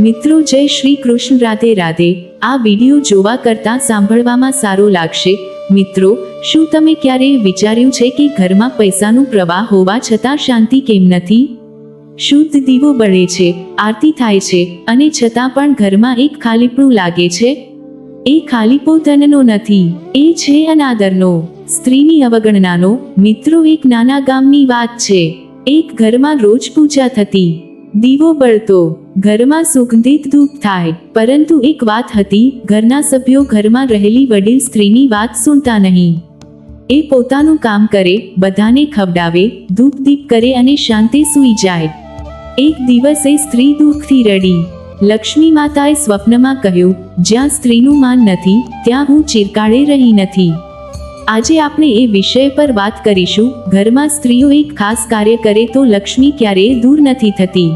મિત્રો, જય શ્રી કૃષ્ણ. રાધે રાધે. આ વીડિયો જોવા કરતાં સાંભળવામાં સારો લાગશે. મિત્રો, શું તમે ક્યારેય વિચાર્યું છે કે ઘરમાં પૈસાનો પ્રવાહ હોવા છતાં શાંતિ કેમ નથી? શુદ્ધ દીવો બળે છે, આરતી થાય છે, અને છતાં પણ ઘરમાં એક ખાલીપણું લાગે છે? એ ખાલીપો ધનનો નથી, એ છે અનાદરનો. સ્ત્રીની અવગણનાનો. મિત્રો, એક નાના ગામની વાત છે. એક ઘરમાં રોજ પૂજા થતી. દીવો બળતો, ઘરમાં સુગંધિત ધૂપ થાય. પરંતુ એક વાત હતી, ઘરના સભ્યો ઘરમાં રહેલી વડીલ સ્ત્રીની વાત સુનતા નહીં. એ પોતાનું કામ કરે, બધાને ખવડાવે, ધૂપ દીપ કરે અને શાંતિ સૂઈ જાય. એક દિવસ સ્ત્રી દુઃખથી રડી. લક્ષ્મી માતાએ સ્વપ્નમાં કહ્યું, જ્યાં સ્ત્રીનું માન નથી, ત્યાં હું ચિરકાળે રહી નથી. આજે આપણે એ વિષય પર વાત કરીશું. ઘરમાં સ્ત્રીઓ એક ખાસ કાર્ય કરે તો લક્ષ્મી ક્યારેય દૂર નથી થતી.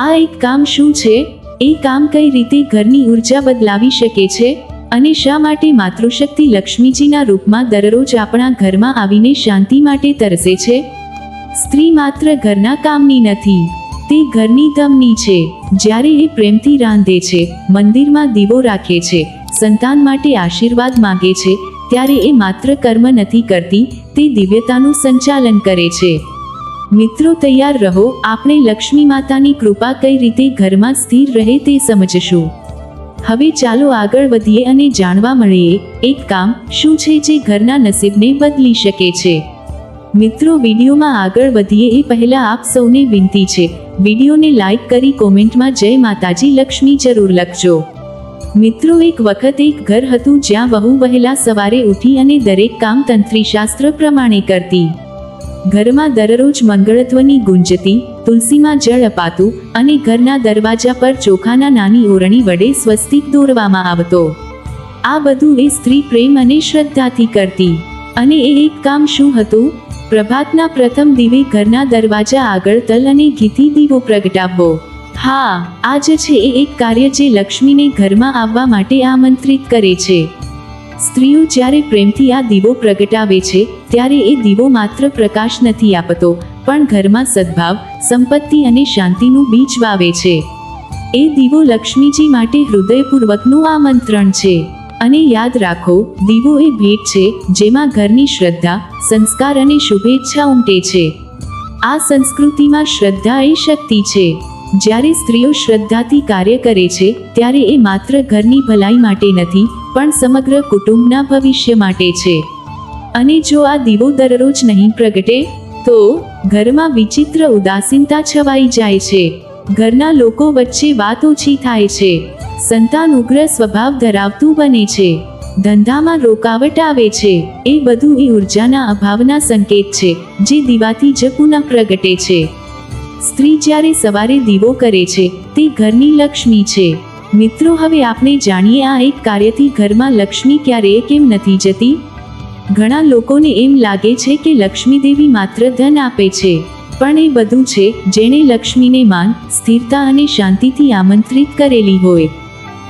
આ એક કામ શું છે? એ કામ કઈ રીતે ઘરની ઊર્જા બદલાવી શકે છે? અને શા માટે માતૃશક્તિ લક્ષ્મીજીના રૂપમાં દરરોજ આપણા ઘરમાં આવીને શાંતિ માટે તરસે છે? સ્ત્રી માત્ર ઘરના કામની નથી, તે ઘરની ધમની છે, જ્યારે એ પ્રેમથી રાંધે છે, મંદિરમાં દીવો રાખે છે, સંતાન માટે આશીર્વાદ માંગે છે, ત્યારે એ માત્ર કર્મ નથી કરતી, તે દિવ્યતાનું સંચાલન કરે છે. મિત્રો તૈયાર રહો, આપણે લક્ષ્મી માતાની કૃપા કઈ રીતે ઘરમાં સ્થિર રહે તે સમજશું. હવે ચાલો આગળ વધીએ અને જાણવા મળીએ, એક કામ શું છે જે ઘરના નસીબને બદલી શકે છે. મિત્રો વિડીયોમાં આગળ વધીએ એ પહેલા આપ સૌને વિનંતી છે, વિડીયોને લાઈક કરી કોમેન્ટમાં જય માતાજી લક્ષ્મી જરૂર લખજો. મિત્રો એક વખત એક ઘર હતું જ્યાં વહુ વહેલા સવારે ઉઠી અને દરેક કામ તંત્રીશાસ્ત્ર પ્રમાણે કરતી. ઘરમાં દરરોજ મંગળત્વની ગુંજતી, તુલસીમાં જળ અપાતું અને ઘરના દરવાજા પર ચોખાના નાની ઓરણી વડે સ્વસ્તિક દોરવામાં આવતો. આ બધું એ સ્ત્રી પ્રેમ અને શ્રદ્ધાથી કરતી. અને એ એક કામ શું હતું? પ્રભાતના પ્રથમ દિવે ઘરના દરવાજા આગળ તલ અને ઘીથી દીવો પ્રગટાવવો. હા આ જ છે એ એક કાર્ય જે લક્ષ્મીને ઘરમાં આવવા માટે આમંત્રિત કરે છે. સ્ત્રીઓ જ્યારે પ્રેમથી આ દીવો પ્રગટાવે છે, ત્યારે એ દીવો માત્ર પ્રકાશ નથી આપતો, પણ ઘરમાં સદભાવ, સંપત્તિ અને શાંતિનું બીજ વાવે છે. એ દીવો લક્ષ્મીજી માટે હૃદયપૂર્વકનું આમંત્રણ છે. અને યાદ રાખો, દીવો એ ભેટ છે, જેમાં ઘરની શ્રદ્ધા, સંસ્કાર અને શુભેચ્છા ઉમટે છે. આ સંસ્કૃતિમાં શ્રદ્ધા એ શક્તિ છે. જ્યારે સ્ત્રીઓ શ્રદ્ધાથી કાર્ય કરે છે, ત્યારે એ માત્ર ઘરની ભલાઈ માટે નથી પણ સમગ્ર કુટુંબના ભવિષ્ય માટે છે. અને જો આ દીવો દરરોજ નહીં પ્રગટે, તો ઘરમાં વિચિત્ર ઉદાસીનતા છવાઈ જાય છે. ઘરના લોકો વચ્ચે વાત ઓછી થાય છે. સંતાન ઉગ્ર સ્વભાવ ધરાવતું બને છે. ધંધામાં રોકાવટ આવે છે. એ બધું એ ઉર્જાના અભાવના સંકેત છે, જે દીવાથી જ પુનઃ પ્રગટે છે. સ્ત્રી જ્યારે સવારે દીવો કરે છે, તે ઘરની લક્ષ્મી છે. મિત્રો, હવે આપણે જાણીએ આ એક કાર્યથી ઘરમાં લક્ષ્મી ક્યારેય કેમ નથી જતી? ઘણા લોકોને એમ લાગે છે કે લક્ષ્મી દેવી માત્ર ધન આપે છે, પણ એ બધું છે જેણે લક્ષ્મીને માન, સ્થિરતા અને શાંતિથી આમંત્રિત કરેલી હોય.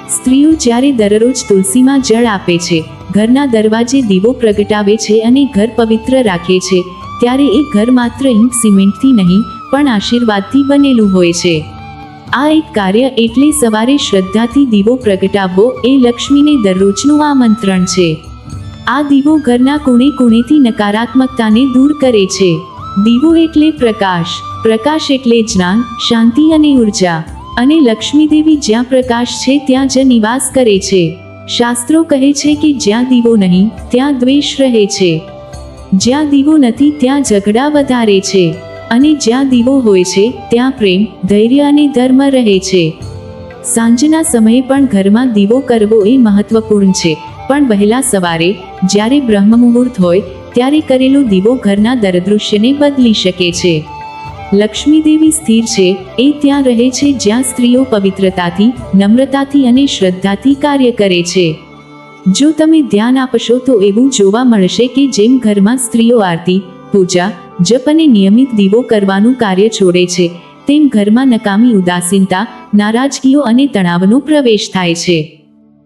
સ્ત્રીઓ જ્યારે દરરોજ તુલસીમાં જળ આપે છે, ઘરના દરવાજે દીવો પ્રગટાવે છે અને ઘર પવિત્ર રાખે છે, ત્યારે એ ઘર માત્ર ઈંટ સિમેન્ટથી નહીં, પણ આશીર્વાદથી બનેલું હોય છે. આ એક કાર્ય એટલે સવારે શ્રદ્ધાથી દીવો પ્રગટાવવો એ લક્ષ્મીને દરરોજનું આમંત્રણ છે. આ દીવો ઘરના કોણે કોણેથી નકારાત્મકતાને દૂર કરે છે. દીવો એટલે પ્રકાશ. પ્રકાશ એટલે જ્ઞાન, શાંતિ અને ઊર્જા. અને લક્ષ્મી દેવી જ્યાં પ્રકાશ છે ત્યાં જ નિવાસ કરે છે. શાસ્ત્રો કહે છે કે જ્યાં દીવો નહીં, ત્યાં દ્વેષ રહે છે. જ્યાં દીવો નથી ત્યાં ઝઘડા વધારે છે. અને જ્યાં દીવો હોય છે, ત્યાં પ્રેમ, ધૈર્ય અને ધર્મ રહે છે. સાંજના સમયે પણ ઘરમાં દીવો કરવો એ મહત્વપૂર્ણ છે. પણ વહેલા સવારે, જ્યારે બ્રહ્મ મુહૂર્ત હોય, ત્યારે કરેલો દીવો ઘરના દરદૃશ્યને બદલી શકે છે. લક્ષ્મી દેવી સ્થિર છે, એ ત્યાં રહે છે જ્યાં સ્ત્રીઓ પવિત્રતાથી, નમ્રતાથી અને શ્રદ્ધાથી કાર્ય કરે છે. જો તમે ધ્યાન આપશો તો એવું જોવા મળશે કે જેમ ઘરમાં સ્ત્રીઓ આરતી, પૂજા જપ અને નિયમિત દીવો કરવાનું કાર્ય છોડે છે. તેમ ઘરમાં નકામી ઉદાસીનતા, નારાજગીઓ અને તણાવનો પ્રવેશ થાય છે.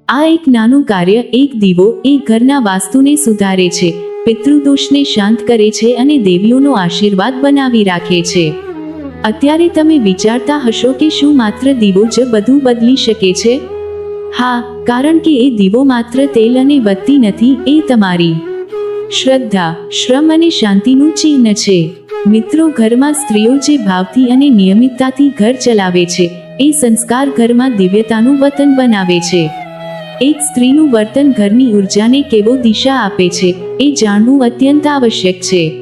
આ એક નાનું કાર્ય, એક દીવો, એ ઘરના વાસ્તુને સુધારે છે. પિતૃદોષને શાંત કરે છે અને દેવીઓનો આશીર્વાદ બનાવી રાખે છે. અત્યારે તમે વિચારતા હશો કે શું માત્ર દીવો જ બધું બદલી શકે છે? હા, કારણ કે એ દીવો માત્ર તેલ અને વધતી નથી, એ તમારી શ્રદ્ધા, શ્રમ અને શાંતિનું ચિહ્ન છે. મિત્રો, ઘરમાં સ્ત્રીઓ જે ભાવથી અને નિયમિતતાથી ઘર ચલાવે છે, એ સંસ્કાર ઘરમાં દિવ્યતાનું વતન બનાવે છે. એક સ્ત્રીનું વર્તન ઘરની ઉર્જાને કેવો દિશા આપે છે, એ જાણવું અત્યંત આવશ્યક છે.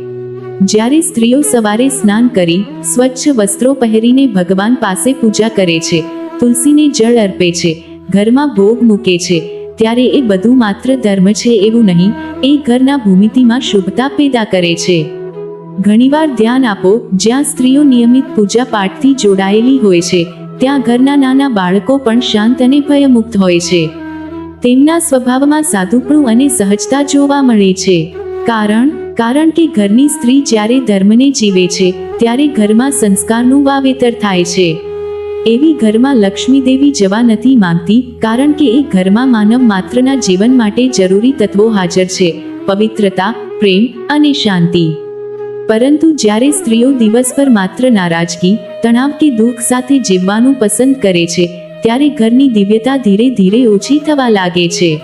જ્યારે સ્ત્રીઓ સવારે સ્નાન કરી, સ્વચ્છ વસ્ત્રો પહેરીને ભગવાન પાસે પૂજા કરે છે, તુલસીને જળ અર્પે છે, ઘરમાં ભોગ મૂકે છે ત્યારે એ બધું માત્ર ધર્મ છે એવું નહીં, એ ઘરના ભૂમિતિમાં શુભતા પેદા કરે છે. ઘણીવાર ધ્યાન આપો, જ્યાં સ્ત્રીઓ નિયમિત પૂજા પાઠથી જોડાયેલી હોય છે, ત્યાં ઘરના નાના બાળકો પણ શાંત અને ભયમુક્ત હોય છે. તેમના સ્વભાવમાં સાધુપણું અને સહજતા જોવા મળે છે. કારણ કારણ કે ઘરની સ્ત્રી જ્યારે ધર્મને જીવે છે, ત્યારે ઘરમાં સંસ્કારનું વાવેતર થાય છે. એવી ઘરમાં લક્ષ્મી દેવી જવા નથી માંગતી, કારણ કે એ ઘરમાં માનવ માત્રના જીવન માટે જરૂરી તત્વો હાજર છે, પવિત્રતા, પ્રેમ અને શાંતિ. પરંતુ જ્યારે સ્ત્રીઓ દિવસભર માત્ર નારાજગી, તણાવ કે દુઃખ સાથે જીવવાનું પસંદ કરે છે, ત્યારે ઘરની દિવ્યતા ધીરે ધીરે ઓછી થવા લાગે છે.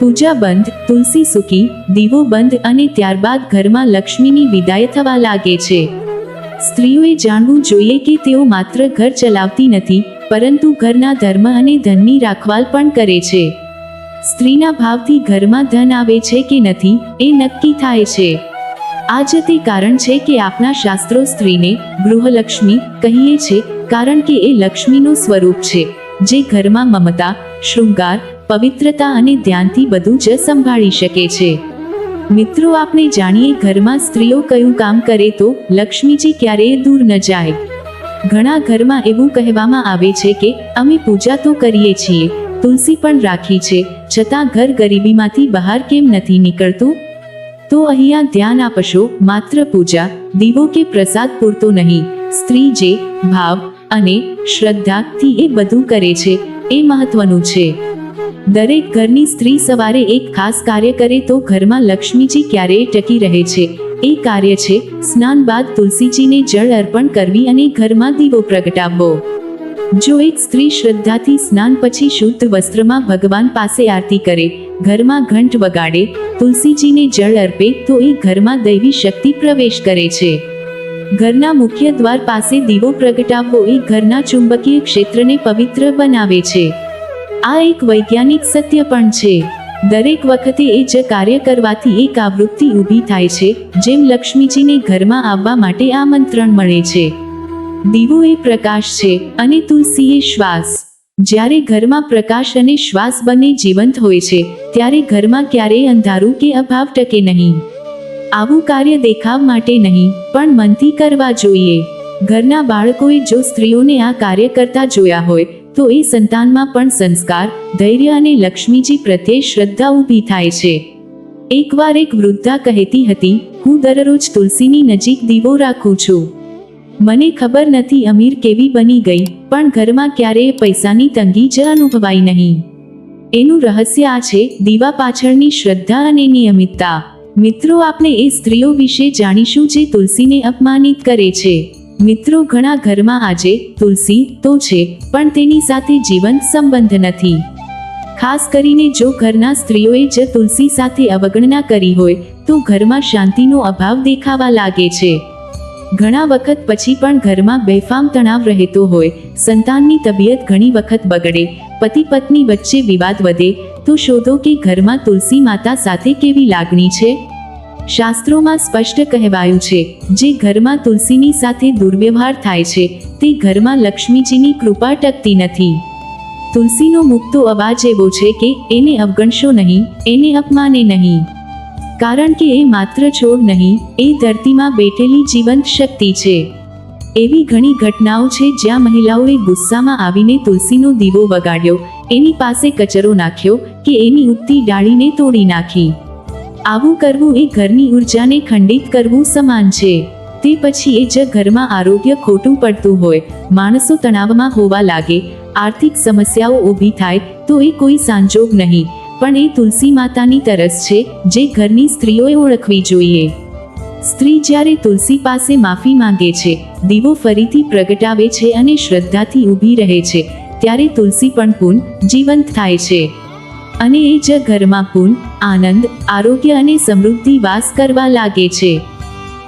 પૂજા બંધ, તુલસી સૂકી, દીવો બંધ અને ત્યારબાદ ઘરમાં લક્ષ્મીની વિદાય થવા લાગે છે. સ્ત્રીઓએ જાણવું જોઈએ કે તેઓ માત્ર ઘર ચલાવતી નથી, પરંતુ ઘરના ધર્મ અને ધનની રાખવાલ પણ કરે છે. સ્ત્રીના ભાવથી ઘરમાં ધન આવે છે કે નથી, એ નક્કી થાય છે. આ જ તે કારણ છે કે આપણા શાસ્ત્રો સ્ત્રીને ગૃહલક્ષ્મી કહીએ છે, કારણ કે એ લક્ષ્મીનું સ્વરૂપ છે, જે ઘરમાં મમતા, શૃંગાર, પવિત્રતા અને ધ્યાનથી બધું જ સંભાળી શકે છે. મિત્રો આપણે જાણીએ ઘરમાં સ્ત્રીઓ કયું કામ કરે તો લક્ષ્મીજી ક્યારેય દૂર ન જાય. ઘણા ઘરમાં એવું કહેવામાં આવે છે કે, અમે પૂજા તો કરીએ છીએ, તુલસી પણ રાખી છે, છતાં ઘર ગરીબીમાંથી બહાર કેમ નથી નીકળતું? તો અહીંયા ધ્યાન આપશો, માત્ર પૂજા, દીવો કે પ્રસાદ પૂરતો નહીં. સ્ત્રી જે ભાવ અને શ્રદ્ધાથી એ બધું કરે છે, એ મહત્વનું છે. દરેક ઘરની સ્ત્રી સવારે એક ખાસ કાર્ય કરે તો ઘરમાં લક્ષ્મીજી ક્યારેય ટકી રહે છે. એ કાર્ય છે, સ્નાન બાદ તુલસીજીને જળ અર્પણ કરવી અને ઘરમાં દીવો પ્રગટાવવો. જો એક સ્ત્રી શ્રદ્ધાથી સ્નાન પછી શુદ્ધ વસ્ત્રમાં ભગવાન પાસે આરતી કરે, ઘરમાં ઘંટ વગાડે, તુલસીજીને જળ અર્પે, તો એ ઘરમાં દૈવી શક્તિ પ્રવેશ કરે છે. ઘરના મુખ્ય દ્વાર પાસે દીવો પ્રગટાવવો એ ઘરના ચુંબકીય ક્ષેત્રને પવિત્ર બનાવે છે. આ એક વૈજ્ઞાનિક સત્ય પણ છે. દરેક વખતે એ જ કાર્ય કરવાથી એક આવૃત્તિ ઊભી થાય છે, જેમ લક્ષ્મીજીને ઘરમાં આવવા માટે આમંત્રણ મળે છે. દીવો એ પ્રકાશ છે અને તુલસી એ શ્વાસ. જ્યારે ઘરમાં પ્રકાશ અને શ્વાસ બંને જીવંત હોય છે, ત્યારે ઘરમાં ક્યારેય અંધારું કે અભાવ ટકે નહીં. આવું કાર્ય દેખાવ માટે નહીં, પણ મનથી કરવા જોઈએ. ઘરના બાળકોએ જો સ્ત્રીઓને આ કાર્ય કરતા જોયા હોય તો એ સંતાનમાં પણ સંસ્કાર, ધૈર્ય અને લક્ષ્મીજી પ્રત્યે શ્રદ્ધા ઊભી થાય છે. એકવાર એક વૃદ્ધા કહેતી હતી, હું દરરોજ તુલસીની નજીક દીવો રાખું છું. મને ખબર નથી અમીર કેવી બની ગઈ, પણ ઘરમાં ક્યારેય પૈસાની તંગી જ અનુભવાઈ નહીં. એનું રહસ્ય આ છે, દીવા પાછળની શ્રદ્ધા અને નિયમિતતા. મિત્રો, આપણે એ સ્ત્રીઓ વિશે જાણીશું જે તુલસીને અપમાનિત કરે છે. મિત્રો, ઘણા ઘરમાં આજે તુલસી તો છે, પણ તેની સાથે જીવંત સંબંધ નથી. ખાસ કરીને જો ઘરના સ્ત્રીઓએ જ તુલસી સાથે અવગણના કરી હોય, તો ઘરમાં શાંતિનો અભાવ દેખાવા લાગે છે. ઘણા વખત પછી પણ ઘરમાં બેફામ તણાવ રહેતો હોય, સંતાનની તબિયત ઘણી વખત બગડે પતિ પત્ની વચ્ચે વિવાદ વધે, તો શોધો કે ઘરમાં તુલસી માતા સાથે કેવી લાગણી છે? શાસ્ત્રોમાં સ્પષ્ટ કહેવાયું છે, જે ઘરમાં તુલસીની સાથે દુર્વ્યવહાર થાય છે, તે ઘરમાં લક્ષ્મીજીની કૃપા ટકતી નથી. તુલસીનો મુક્તો અવાજ એવો છે કે એને અવગણશો નહીં, એને અપમાને નહીં. કારણ કે એ માત્ર છોડ નહીં, એ ધરતીમાં બેઠેલી જીવંત શક્તિ છે. એવી ઘણી ઘટનાઓ છે જ્યાં મહિલાઓએ ગુસ્સામાં આવીને તુલસીનો દીવો વગાડ્યો, એની પાસે કચરો નાખ્યો, કે એની ઉગતી ડાળીને તોડી નાખી. આવું કરવું એ ઘરની ઉર્જાને ખંડિત કરવું સમાન છે. તે પછી એ જ ઘરમાં આરોગ્ય ખોટું પડતું હોય, માણસો તણાવમાં હોવા લાગે, આર્થિક સમસ્યાઓ ઊભી થાય, તો એ કોઈ સાંજોગ નહીં. પણ એ તુલસી માતાની તરસ છે, જે ઘરની સ્ત્રીઓએ ઓળખવી જોઈએ. સ્ત્રી જ્યારે તુલસી પાસે માફી માંગે છે, દીવો ફરીથી પ્રગટાવે છે અને શ્રદ્ધાથી ઊભી રહે છે, ત્યારે તુલસી પણ પૂન જીવંત થાય છે. અને એ જ ઘરમાં પૂન, આનંદ, આરોગ્ય અને સમૃદ્ધિ વાસ કરવા લાગે છે.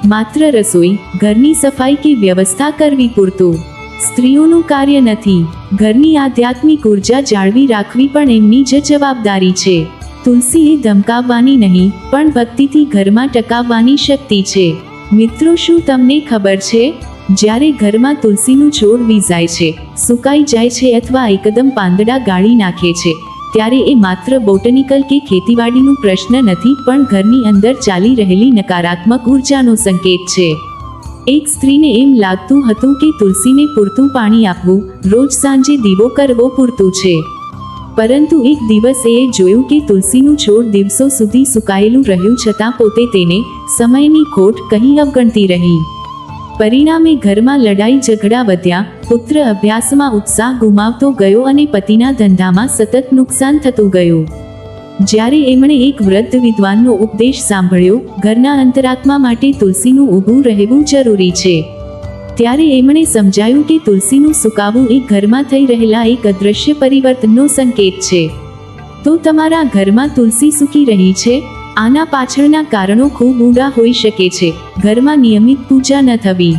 માત્ર રસોઈ, ઘરની સફાઈ કે વ્યવસ્થા કરવી પૂરતું. સ્ત્રીઓનું કાર્ય નથી. ઘરની આધ્યાત્મિક ઊર્જા જાળવી રાખવી પણ એમની જ જવાબદારી છે. તુલસી એ ધમકાવવાની નહીં, પણ ભક્તિથી ઘરમાં ટકાવવાની શક્તિ છે. મિત્રો, શું તમને ખબર છે? જ્યારે ઘરમાં તુલસીનું છોડ વીજાય છે, સુકાઈ જાય છે અથવા એકદમ પાંદડા ગાળી નાખે છે ત્યારે એ માત્ર બોટનિકલ કે ખેતીવાડીનું પ્રશ્ન નથી, પણ ઘરની અંદર ચાલી રહેલી નકારાત્મક ઉર્જાનો સંકેત છે. એક સ્ત્રીને એમ લાગતું હતું કે તુલસીને પૂરતું પાણી આપવું, રોજ સાંજે દીવો કરવો પૂરતું છે. પરંતુ એક દિવસ એ જોયું કે તુલસીનું છોડ દિવસો સુધી સુકાયેલું રહ્યું છતાં પોતે તેને સમયની ખોટ કહી અવગણતી રહી. પરિણામે ઘરમાં લડાઈ ઝઘડા વધ્યા, પુત્ર અભ્યાસમાં ઉત્સાહ ગુમાવતો ગયો અને પતિના ધંધામાં સતત નુકસાન થતું ગયું. જ્યારે એમણે એક વૃદ્ધ વિદ્વાનનો ઉપદેશ સાંભળ્યો, ઘરના અંતરાત્મા માટે તુલસીનું ઊભું રહેવું જરૂરી છે. ત્યારે એમણે સમજાયું કે તુલસીનું સુકાવું એ ઘરમાં થઈ રહેલા એક અદૃશ્ય પરિવર્તનનો સંકેત છે. તો તમારા ઘરમાં તુલસી સૂકી રહી છે? આના પાછળના કારણો ખૂબ ઊંડા હોઈ શકે છે. ઘરમાં નિયમિત પૂજા ન થવી.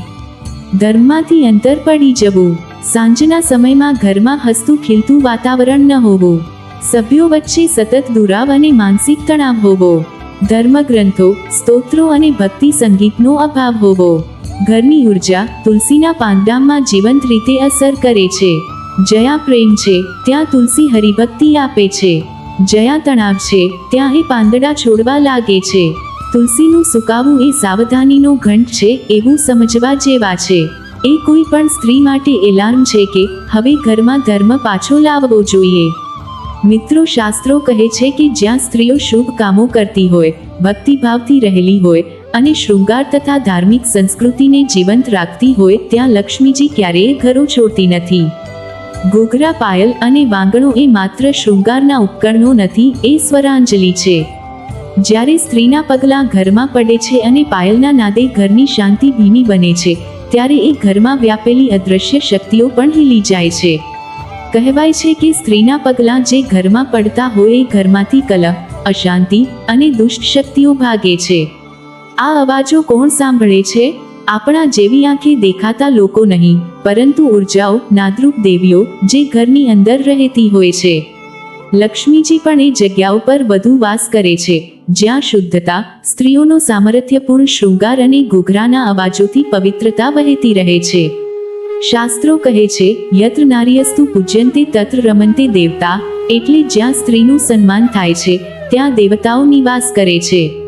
ધર્મમાંથી અંતર પડી જવું. સાંજના સમયમાં ઘરમાં હસતું ખીલતું વાતાવરણ ન હોવું. સભ્યો વચ્ચે સતત દુરાવ અને માનસિક તણાવ હોવો. ધર્મગ્રંથો, સ્તોત્રો અને ભક્તિ સંગીતનો અભાવ હોવો. ઘરની ઊર્જા તુલસીના પાંદડામાં જીવંત રીતે અસર કરે છે. જયા પ્રેમ છે, ત્યાં તુલસી હરિભક્તિ આપે છે. જયા તણાવ છે, ત્યાં એ પાંદડા છોડવા લાગે છે. તુલસીનું સુકાવું એ સાવધાનીનો ઘંટ છે, એવું સમજવા જેવા છે. એ કોઈ પણ સ્ત્રી માટે એલાર્મ છે કે, હવે ઘરમાં ધર્મ પાછો લાવવો જોઈએ. મિત્રો શાસ્ત્રો કહે છે કે જ્યાં સ્ત્રીઓ શુભ કામો કરતી હોય, ભક્તિભાવથી રહેલી હોય અને શૃંગાર તથા ધાર્મિક સંસ્કૃતિને જીવંત રાખતી હોય, ત્યાં લક્ષ્મીજી ક્યારેય ઘરો છોડતી નથી. ઘોઘરા પાયલ અને વાંગણો એ માત્ર શૃંગારના ઉપકરણો નથી, એ સ્વરાંજલિ છે. જ્યારે સ્ત્રીના પગલાં ઘરમાં પડે છે અને પાયલના નાદે ઘરની શાંતિ ધીમી બને છે, ત્યારે એ ઘરમાં વ્યાપેલી અદૃશ્ય શક્તિઓ પણ હિલી જાય છે. કહેવાય છે કે સ્ત્રીના પગલાં જે ઘરમાં પડતા હોય એ ઘરમાંથી કલહ, અશાંતિ અને દુષ્ટ શક્તિઓ ભાગે છે. આ અવાજો કોણ સાંભળે છે? આપણા જેવી આંખે દેખાતા લોકો નહીં, પરંતુ ઉર્જાઓ નાદરૂપ દેવીઓ, જે ઘરની અંદર રહેતી હોય છે. લક્ષ્મીજી પણ એ જગ્યાઓ પર વધુ વાસ કરે છે, જ્યાં શુદ્ધતા, સ્ત્રીઓનો સામર્થ્યપૂર્ણ શૃંગાર અને ઘૂઘરાના અવાજોથી પવિત્રતા વહેતી રહે છે. શાસ્ત્રો કહે છે, યત્ર નાર્યસ્તુ પૂજ્યંતે તત્ર રમંતે દેવતા એટલે જ્યાં સ્ત્રીનું સન્માન થાય છે, ત્યાં દેવતાઓ નિવાસ કરે છે.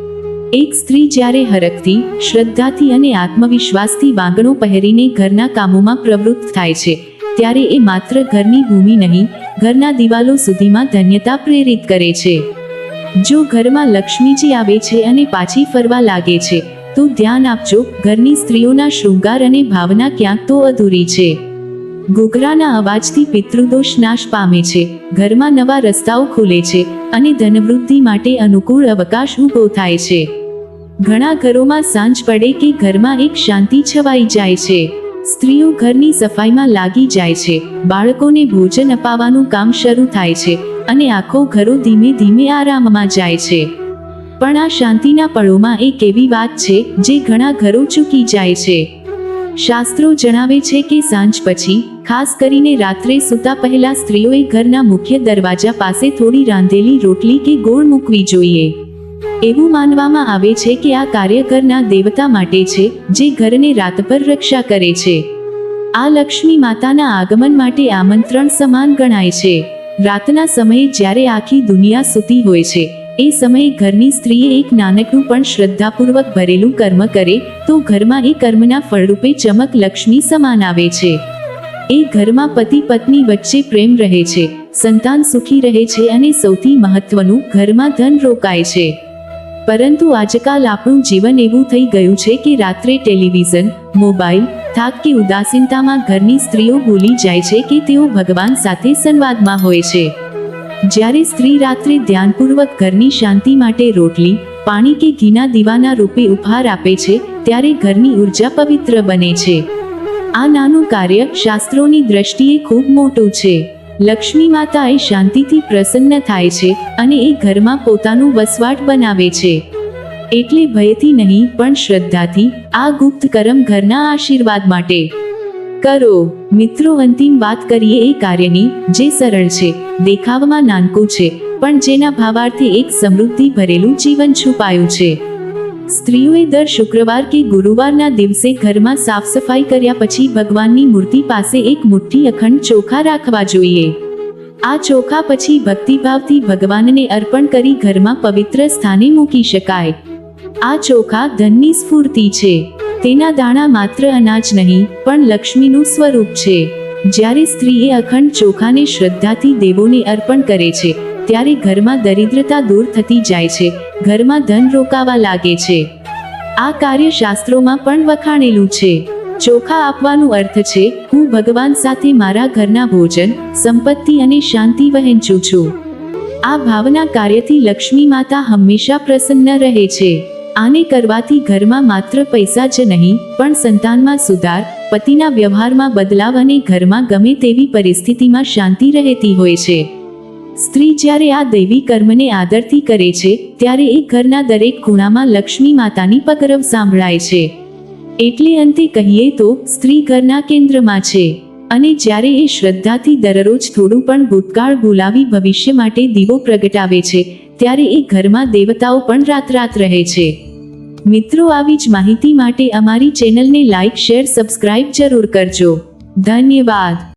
એક સ્ત્રી જ્યારે હરખથી શ્રદ્ધાથી અને આત્મવિશ્વાસથી વાંગણો પહેરીને ઘરના કામોમાં પ્રવૃત્ત થાય છે, ત્યારે એ માત્ર ઘરની ભૂમિ નહીં, ઘરના દિવાલો સુધીમાં ધન્યતા પ્રેરિત કરે છે. જો ઘરમાં લક્ષ્મીજી આવે છે અને પાછી ફરવા લાગે છે, તો ધ્યાન આપજો, ઘરની સ્ત્રીઓના શૃંગાર અને ભાવના ક્યાંક તો અધૂરી છે. ઘૂઘરાના અવાજથી પિતૃદોષ નાશ પામે છે. ઘરમાં નવા રસ્તાઓ ખુલે છે અને ધનવૃદ્ધિ માટે અનુકૂળ અવકાશ ઊભો થાય છે. ઘણા ઘરોમાં સાંજ પડે કે ઘરમાં એક શાંતિ છવાઈ જાય છે. સ્ત્રીઓ ઘરની સફાઈમાં લાગી જાય છે. બાળકોને ભોજન અપાવવાનું કામ શરૂ થાય છે અને આખો ઘરો ધીમે ધીમે આરામમાં જાય છે. પણ આ શાંતિના પળોમાં એક એવી વાત છે જે ઘણા ઘરો ચૂકી જાય છે. શાસ્ત્રો જણાવે છે કે સાંજ પછી, ખાસ કરીને રાત્રે સૂતા પહેલા સ્ત્રીઓએ ઘરના મુખ્ય દરવાજા પાસે થોડી રાંધેલી રોટલી કે ગોળ મૂકવી જોઈએ. એવું માનવામાં આવે છે કે આ કાર્ય ઘરના દેવતા માટે છે, જે ઘરને રાત પર રક્ષા કરે છે. આ લક્ષ્મી માતાના આગમન માટે આમંત્રણ સમાન ગણાય છે. રાતના સમયે જ્યારે આખી દુનિયા સૂતી હોય છે એ સમયે ઘરની સ્ત્રીએ એક નાનકડું પણ શ્રદ્ધાપૂર્વક ભરેલું કર્મ કરે, તો ઘરમાં એ કર્મના ફળરૂપે ચમક લક્ષ્મી સમાન આવે છે. એ ઘરમાં પતિ પત્ની વચ્ચે પ્રેમ રહે છે, સંતાન સુખી રહે છે અને સૌથી મહત્વનું ઘરમાં ધન રોકાય છે. પરંતુ આજકાલ આપણું જીવન એવું થઈ ગયું છે કે રાત્રે ટેલિવિઝન, મોબાઈલ થાક કે ઉદાસીનતામાં ઘરની સ્ત્રીઓ ભૂલી જાય છે કે તેઓ ભગવાન સાથે સંવાદમાં હોય છે. જ્યારે સ્ત્રી રાત્રે ધ્યાનપૂર્વક ઘરની શાંતિ માટે રોટલી, પાણી કે ઘીના દીવાના રૂપે ઉપહાર આપે છે, ત્યારે ઘરની ઊર્જા પવિત્ર બને છે. આ નાનું કાર્ય શાસ્ત્રોની દ્રષ્ટિએ ખૂબ મોટું છે. લક્ષ્મી માતા એ શાંતિથી પ્રસન્ન થાય છે અને એ ઘરમાં પોતાનું વસવાટ બનાવે છે. એટલે ભયથી નહીં, પણ શ્રદ્ધાથી આ ગુપ્ત કરમ ઘરના આશીર્વાદ માટે. કરો. મિત્રો, અંતિમ વાત કરીએ એ કાર્યની, જે સરળ છે, દેખાવમાં નાનકું છે, પણ જેના ભાવાર્થે એક સમૃદ્ધિ ભરેલું જીવન છુપાયું છે. સ્ત્રીઓએ દર શુક્રવાર કે ગુરુવારના દિવસે ઘરમાં સાફ સફાઈ કર્યા પછી ભગવાનની મૂર્તિ પાસે એક મુઠ્ઠી અખંડ ચોખા રાખવા જોઈએ. આ ચોખા પછી ભક્તિભાવથી ભગવાનને અર્પણ કરી ઘરમાં પવિત્ર સ્થાને મૂકી શકાય. આ ચોખા ધનની સ્ફૂર્તિ છે. તેના દાણા માત્ર અનાજ નહીં, પણ લક્ષ્મીનું સ્વરૂપ છે. જ્યારે સ્ત્રીએ અખંડ ચોખાને શ્રદ્ધાથી દેવોને અર્પણ કરે છે, ત્યારે ઘરમાં દરિદ્રતા દૂર થતી જાય છે, ઘરમાં ધન રોકાવા લાગે છે. આ કાર્ય શાસ્ત્રોમાં પણ વખાણેલું છે. ચોખા આપવાનું અર્થ છે, હું ભગવાન સાથે મારા ઘરના ભોજન, સંપત્તિ અને શાંતિ વહેંચું છું. આ ભાવના કાર્યથી લક્ષ્મી માતા હંમેશા પ્રસન્ન રહે છે. આને કરવાથી ઘરમાં માત્ર પૈસા જ નહીં, પણ સંતાનમાં સુધાર, પતિના વ્યવહારમાં બદલાવ અને ઘરમાં ગમે તેવી પરિસ્થિતિમાં શાંતિ રહેતી હોય છે. સ્ત્રી જ્યારે આ દૈવી કર્મને આદરથી કરે છે, ત્યારે એ ઘરના દરેક ખૂણામાં લક્ષ્મી માતાની પગરવ સાંભળાય છે. એટલે અંતે કહીએ તો, સ્ત્રી ઘરના કેન્દ્રમાં છે. અને જ્યારે એ શ્રદ્ધાથી દરરોજ થોડું પણ ભૂતકાળ ભૂલાવી ભવિષ્ય માટે દીવો પ્રગટાવે છે ત્યારે એ ઘરમાં દેવતાઓ પણ રાત રાત રહે છે. મિત્રો, આવી જ માહિતી માટે અમારી ચેનલને લાઇક શેર, સબસ્ક્રાઇબ જરૂર કરજો. ધન્યવાદ.